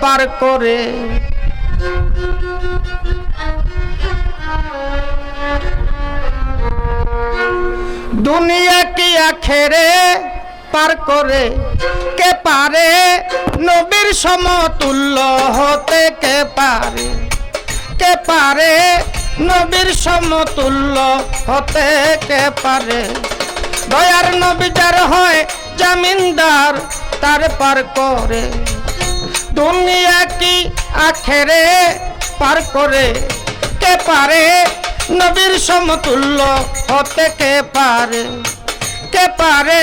পার করে। দুনিয়া কি আখেরে পার করে? কে পারে? নবীর সমতুল্য হতে কে পারে? কে পারে? নবীর সমতুল্য হতে কে পারে? দয়ার নবী যার হয় জামিনদার, তার পার করে। দুনিয়া কি আখেরে পার করে? কে পারে? নবীর সমতুল্য হতে কে পারে? কে পারে?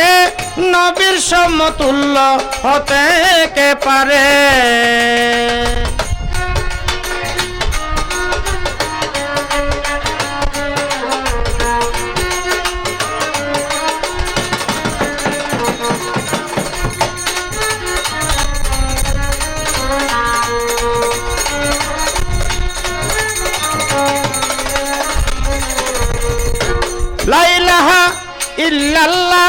নবীর সমতুল্য হতে কে পারে? ইল্লাল্লাহ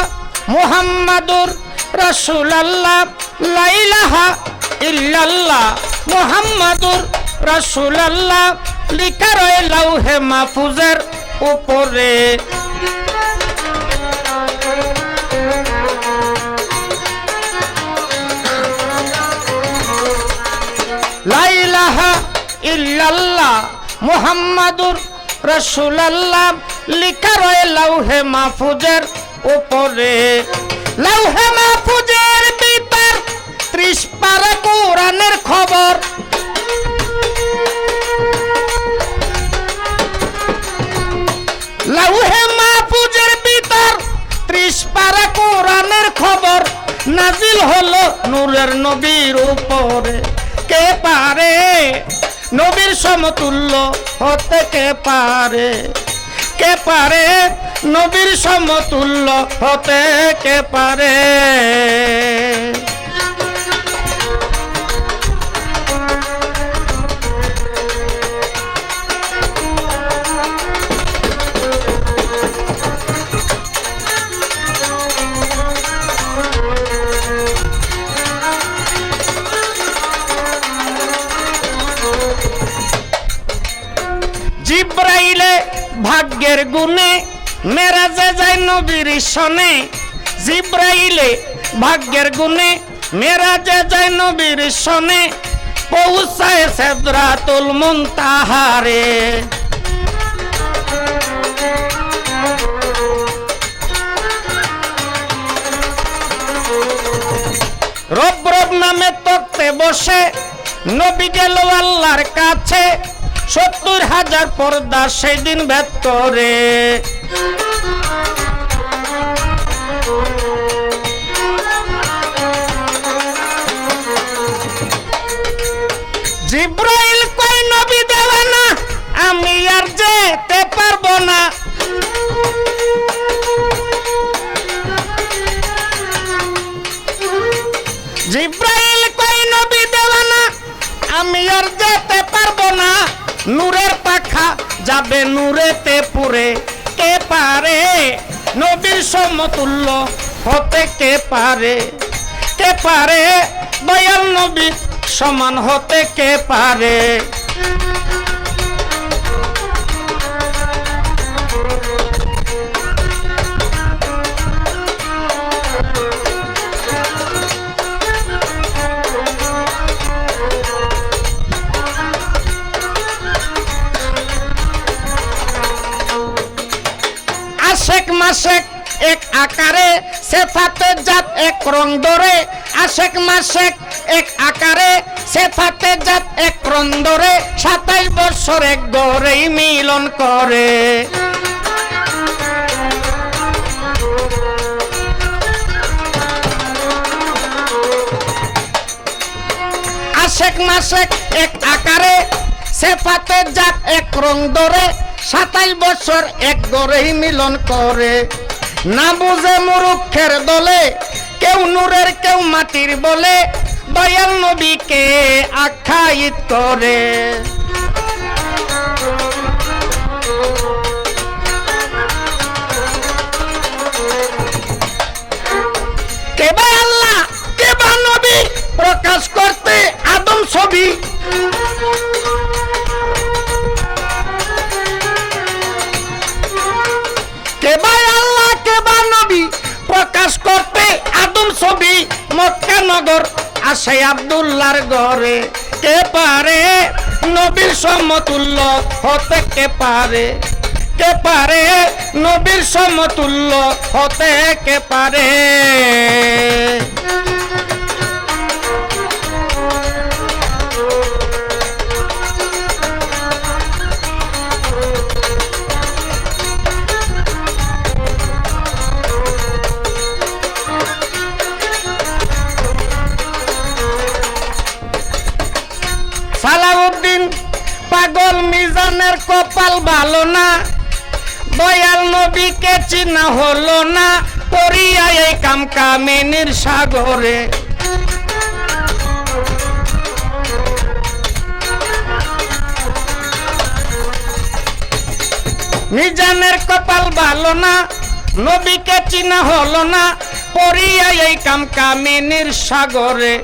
মুহাম্মাদুর রাসূলুল্লাহ লাইলাহা ইল্লাল্লাহ মুহাম্মাদুর রাসূলুল্লাহ, লিখা রয়ে লাউহে মাহফুজের উপরে। লাইলাহা ইল্লাল্লাহ মুহাম্মাদুর রাসূলুল্লাহ লিখা রয়ে লাউহে মাহফুজের উপরে। লাউহে মাহফুজের ভিতর ত্রিশ পারা কোরআনের খবর। লাউহে মাহফুজের ভিতর ত্রিশ পারা কোরআনের খবর। নাজিল হলো নূরের নবীর উপরে। কে পারে? নবীর সমতুল্য হতে কে পারে? কে পারে? নবীর সমতুল্য হতে কে পারে? ভাগ্যের গুণে মেরাজে যায় নবীর সনে। জিব্রাইলে ভাগ্যের গুণে মেরাজে যায় নবীর সনে। পৌঁছায় সেদরাতুল মুনতাহারে। রব রব নামে তক্তে বসে, নবী গেল আল্লাহর কাছে। সত্তর হাজার পর্দা সেদিন করে যাবে নূরেতে পুরে কে পারে? নবীর সমতুল্য হতে কে পারে? কে পারে? দয়াল নবী সমান হতে কে পারে? মাসেক এক আকারে, সেফাতে জাত এক রং ধরে। আশেক মাসেক এক আকারে, সেফাতে জাত এক রং ধরে। সাতাইশ বছর এক গড়েই মিলন করে। আশেক মাসেক এক আকারে, সেফাতে জাত এক রং ধরে। সাতাইশ বছর এক গড়েই মিলন করে। না বুঝে মুরুক্ষের দলে, কেউ নূরের, কেউ মাটির বলে, দয়াল নবীকে আখ্যায়িত করে। আদম ছবি মক্কা নগর আসে আবদুল্লার ঘরে। কে পারে? নবীর সমতুল্য হতে কে পারে? কে পারে? নবীর সমতুল্য হতে কে পারে? কপাল ভালো না, দয়াল নবীকে চিনা হলো না পরিয়া এই কাম কামিনীর সাগরে। মিজানের কপাল ভালো না, নবীকে চিনা হলো না পরিয়া এই কাম কামিনীর সাগরে।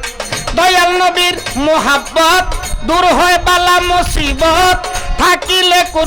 দয়াল নবীর মোহাব্বত, দূর হয় বালা মুসিবত থাকিলে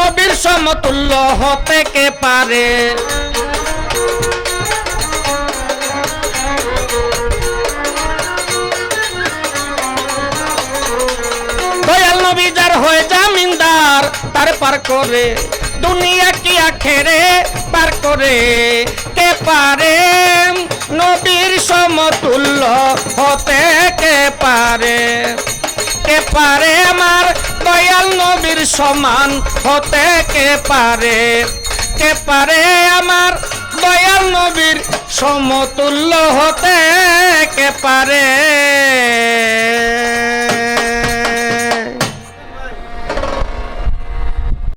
নবীর সমতুল্য হতে কে পারে। দয়াল নবী যার হয়ে জামিনদার, তার পার করে। দুনিয়া কি আখেরে পার করে? কে পারে? নবীর সমতুল্য হতে কে পারে? কে পারে আমার দয়াল নবীর সমান হতে কে পারে? কে পারে আমার দয়াল নবীর সমতুল্য হতে কে পারে?